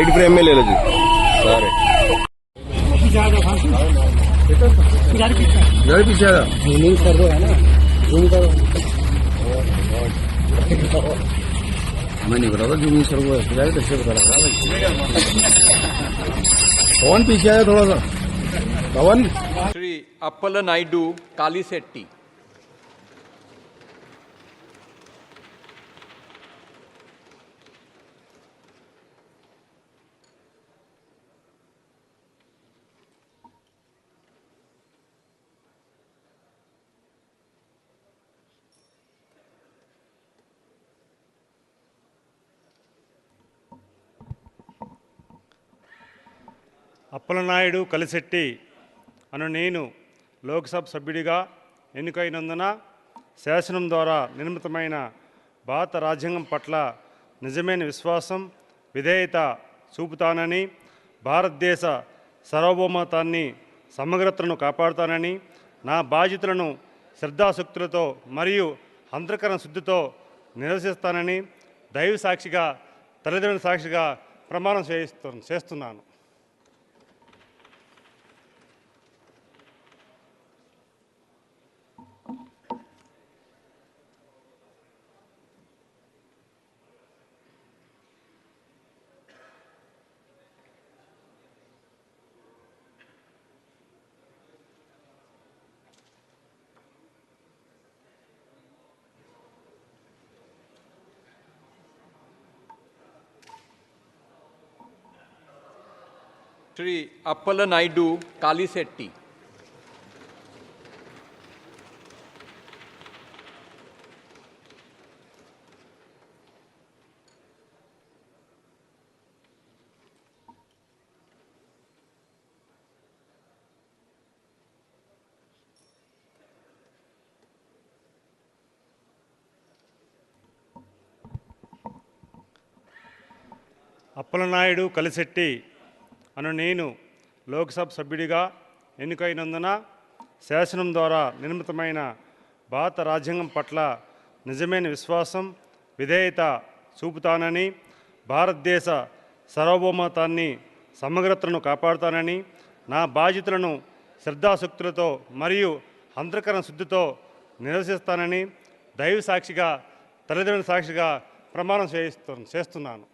White frame में ले लो जी। सारे। पीछे पीछे आ जूमिंग कर रहे हैं ना जूम करो मैं नहीं तो बता रहा जूमिंग कर दो गाड़ी कैसे बता रहा है। कौन पीछे आया थोड़ा सा? कौन? श्री अप्पल नायडू, काली सेट्टी। అప్పలనాయుడు కలిశెట్టి అను నేను లోక్సభ సభ్యుడిగా ఎన్నికైనందున శాసనం ద్వారా నిర్మితమైన భారత రాజ్యాంగం పట్ల నిజమైన విశ్వాసం విధేయత చూపుతానని భారతదేశ సార్వభౌమతాన్ని సమగ్రతను కాపాడుతానని నా బాధ్యతలను శ్రద్ధాశక్తులతో మరియు అంతకరణ శుద్ధితో నిరసిస్తానని దైవ సాక్షిగా తల్లిదండ్రుల సాక్షిగా ప్రమాణం చేయిస్తు చేస్తున్నాను. శ్రీ అప్పల నాయుడు కాళీశెట్టి. అప్పలనాయుడు కలిశెట్టి అను నేను లోక్సభ సభ్యుడిగా ఎన్నికైనందున శాసనం ద్వారా నిర్మితమైన భారత రాజ్యాంగం పట్ల నిజమైన విశ్వాసం విధేయత చూపుతానని భారతదేశ సార్వభౌమతాన్ని సమగ్రతను కాపాడుతానని నా బాధ్యతలను శ్రద్ధాశక్తులతో మరియు అంతఃకరణ శుద్ధితో నిరసిస్తానని దైవ సాక్షిగా తల్లిదండ్రుల సాక్షిగా ప్రమాణం చేయిస్తు చేస్తున్నాను.